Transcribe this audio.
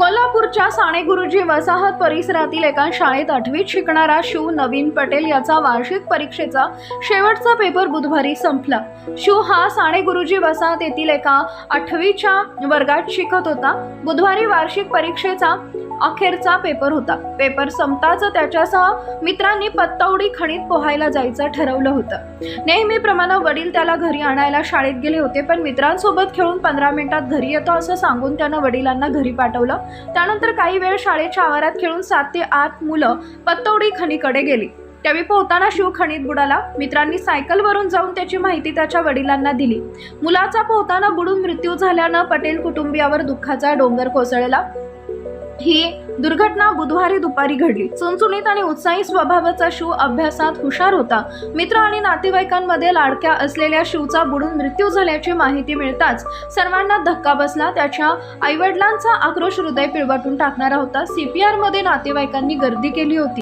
कोल्हापूरच्या साने गुरुजी वसाहत परिसरातील एका शाळेत आठवीत शिकणारा शिव नवीन पटेल याचा वार्षिक परीक्षेचा शेवटचा पेपर बुधवारी संपला. शिव हा साने गुरुजी वसाहत येथील एका आठवीच्या वर्गात शिकत होता. बुधवारी वार्षिक परीक्षेचा अखेरचा पेपर होता. पेपर संपताच त्याच्यासह मित्रांनी पत्तवडी खणीत पोहायला जायचं ठरवलं होतं. नेहमीप्रमाणे वडील त्याला घरी आणायला शाळेत गेले होते पण मित्रांसोबत खेळून पंधरा मिनिटात घरी येतो असं सांगून त्यानं वडिलांना घरी पाठवलं. त्यानंतर काही वेळ शाळेच्या आवारात खेळून सात ते आठ मुलं पत्तवडी खणीकडे गेली. त्यावेळी पोहताना शिव खणीत बुडाला. मित्रांनी सायकलवरून जाऊन त्याची माहिती त्याच्या वडिलांना दिली. मुलाचा पोहताना बुडून मृत्यू झाल्यानं पटेल कुटुंबियावर दुःखाचा डोंगर कोसळला. ही दुर्घटना बुधवारी दुपारी घडली. चुणचुणीत आणि उत्साही स्वभावाचा शिव अभ्यासात हुशार होता. मित्र आणि नातेवाईकांमध्ये लाडक्या असलेल्या शिवचा बुडून मृत्यू झाल्याची माहिती मिळताच सर्वांना धक्का बसला. त्याच्या आईवडिलांचा आक्रोश हृदय पिळवटून टाकणारा होता. सीपीआरमध्ये नातेवाईकांनी गर्दी केली होती.